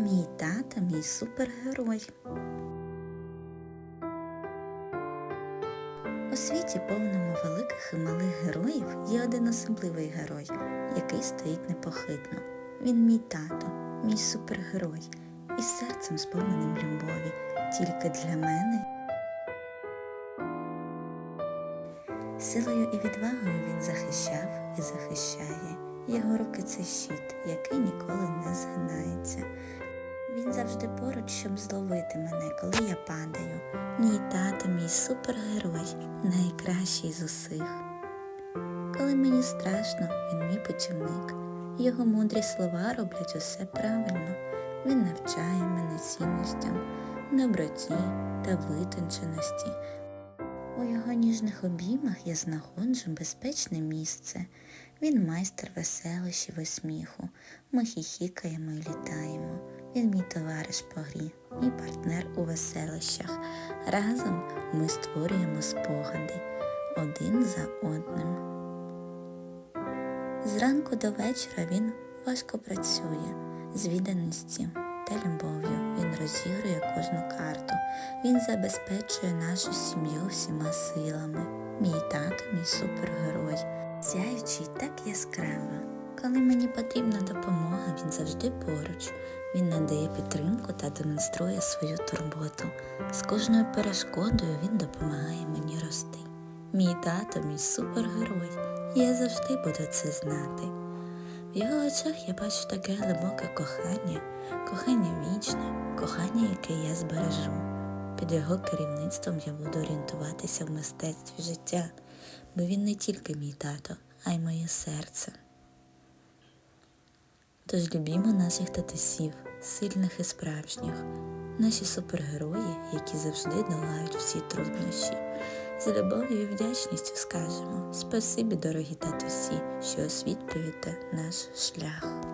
Мій тато мій супергерой. У світі повному великих і малих героїв є один особливий герой, який стоїть непохитно. Він мій тато, мій супергерой, із серцем сповненим любові, тільки для мене. Силою і відвагою він захищав і захищає. Його руки це щит, який ніколи не згинається. Завжди поруч, щоб зловити мене, коли я падаю. Мій тато, мій супергерой, найкращий з усіх. Коли мені страшно, він мій путівник. Його мудрі слова роблять усе правильно. Він навчає мене цінностям, доброті та витонченості. У його ніжних обіймах я знаходжу безпечне місце. Він майстер веселощів і сміху. Ми хіхікаємо і літаємо. Він мій товариш по грі, мій партнер у веселощах. Разом ми створюємо спогади один за одним. Зранку до вечора він важко працює з відданістю та любов'ю. Він розігрує кожну карту. Він забезпечує нашу сім'ю всіма силами. Мій тато, мій супергерой, сяючий так яскраво. Коли мені потрібна допомога, він завжди поруч. Він надає підтримку та демонструє свою турботу. З кожною перешкодою він допомагає мені рости. Мій тато, мій супергерой. Я завжди буду це знати. В його очах я бачу таке глибоке кохання, кохання вічне, кохання, яке я збережу. Під його керівництвом я буду орієнтуватися в мистецтві життя, бо він не тільки мій тато, а й моє серце. Тож любімо наших татусів, сильних і справжніх, наші супергерої, які завжди долають всі труднощі. З любов'ю і вдячністю скажемо спасибі, дорогі татусі, що освітлюєте наш шлях.